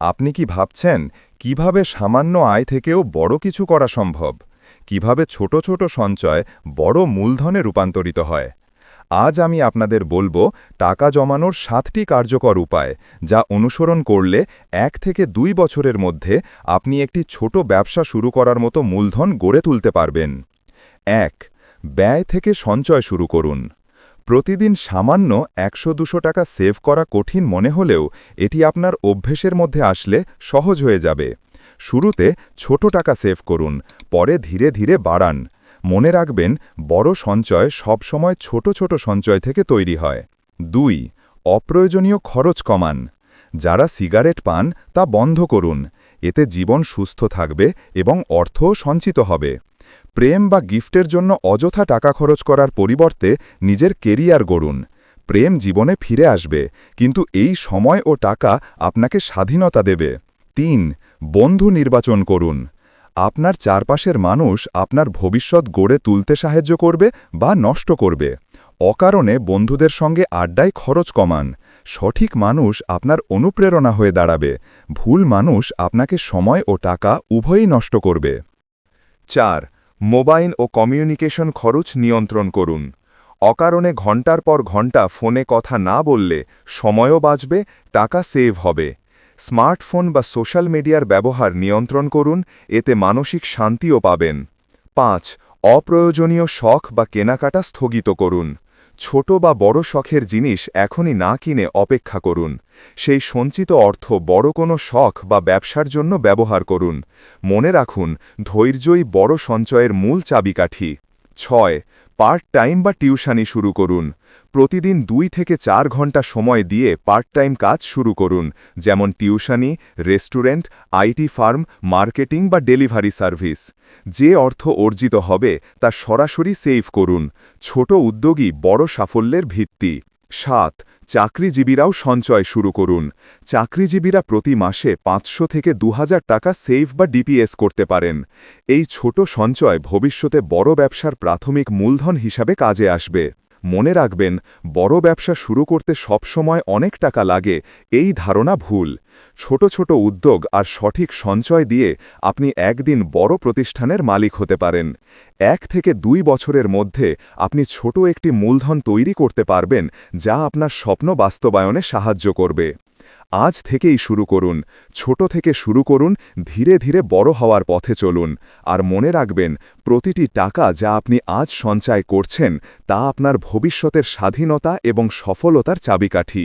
আপনি কি ভাবছেন কীভাবে সামান্য আয় থেকেও বড় কিছু করা সম্ভব? কীভাবে ছোট ছোট সঞ্চয় বড় মূলধনে রূপান্তরিত হয়? আজ আমি আপনাদের বলব টাকা জমানোর সাতটি কার্যকর উপায়, যা অনুসরণ করলে এক থেকে দুই বছরের মধ্যে আপনি একটি ছোট ব্যবসা শুরু করার মতো মূলধন গড়ে তুলতে পারবেন। এক, ব্যয় থেকে সঞ্চয় শুরু করুন। প্রতিদিন সামান্য একশো দুশো টাকা সেভ করা কঠিন মনে হলেও এটি আপনার অভ্যেসের মধ্যে আসলে সহজ হয়ে যাবে। শুরুতে ছোট টাকা সেভ করুন, পরে ধীরে ধীরে বাড়ান। মনে রাখবেন, বড় সঞ্চয় সবসময় ছোট ছোট সঞ্চয় থেকে তৈরি হয়। দুই, অপ্রয়োজনীয় খরচ কমান। যারা সিগারেট পান তা বন্ধ করুন। এতে জীবন সুস্থ থাকবে এবং অর্থও সঞ্চিত হবে। প্রেম বা গিফটের জন্য অযথা টাকা খরচ করার পরিবর্তে নিজের কেরিয়ার গড়ুন। প্রেম জীবনে ফিরে আসবে, কিন্তু এই সময় ও টাকা আপনাকে স্বাধীনতা দেবে। তিন, বন্ধু নির্বাচন করুন। আপনার চারপাশের মানুষ আপনার ভবিষ্যৎ গড়ে তুলতে সাহায্য করবে বা নষ্ট করবে। অকারণে বন্ধুদের সঙ্গে আড্ডায় খরচ কমান। সঠিক মানুষ আপনার অনুপ্রেরণা হয়ে দাঁড়াবে। ভুল মানুষ আপনাকে সময় ও টাকা উভয়ই নষ্ট করবে। চার মোবাইল ও কমিউনিকেশন খরচ নিয়ন্ত্রণ করুন। অকারণে ঘণ্টার পর ঘণ্টা ফোনে কথা না বললে সময়ও বাঁচবে, টাকা সেভ হবে। স্মার্টফোন বা সোশ্যাল মিডিয়ার ব্যবহার নিয়ন্ত্রণ করুন, এতে মানসিক শান্তিও পাবেন। পাঁচ, অপ্রয়োজনীয় শখ বা কেনাকাটা স্থগিত করুন। ছোট বা বড় শখের জিনিস এখনই না কিনে অপেক্ষা করুন। সেই সঞ্চিত অর্থ বড় কোনো শখ বা ব্যবসার জন্য ব্যবহার করুন। মনে রাখুন, ধৈর্যই বড় সঞ্চয়ের মূল চাবিকাঠি। ছয় পার্ট টাইম বা টিউশানি শুরু করুন। প্রতিদিন দুই থেকে চার ঘণ্টা সময় দিয়ে পার্ট টাইম কাজ শুরু করুন, যেমন টিউশানি, রেস্টুরেন্ট আইটি ফার্ম, মার্কেটিং বা ডেলিভারি সার্ভিস। যে অর্থ অর্জিত হবে তা সরাসরি সেভ করুন। ছোট উদ্যোগী বড় সাফল্যের ভিত্তি। সাত, চাকরিজীবীরাও সঞ্চয় শুরু করুন। চাকরিজীবীরা প্রতি মাসে পাঁচশো থেকে দু টাকা সেভ বা ডিপিএস করতে পারেন। এই ছোট সঞ্চয় ভবিষ্যতে বড় ব্যবসার প্রাথমিক মূলধন হিসাবে কাজে আসবে। মনে রাখবেন, বড় ব্যবসা শুরু করতে সবসময় অনেক টাকা লাগে, এই ধারণা ভুল। ছোট ছোট উদ্যোগ আর সঠিক সঞ্চয় দিয়ে আপনি একদিন বড় প্রতিষ্ঠানের মালিক হতে পারেন। এক থেকে দুই বছরের মধ্যে আপনি ছোট একটি মূলধন তৈরি করতে পারবেন, যা আপনার স্বপ্ন বাস্তবায়নে সাহায্য করবে। আজ থেকেই শুরু করুন, ছোট থেকে শুরু করুন, ধীরে ধীরে বড় হওয়ার পথে চলুন, আর মনে রাখবেন, প্রতিটি টাকা যা আপনি আজ সঞ্চয় করছেন, তা আপনার ভবিষ্যতের স্বাধীনতা এবং সফলতার চাবিকাঠি।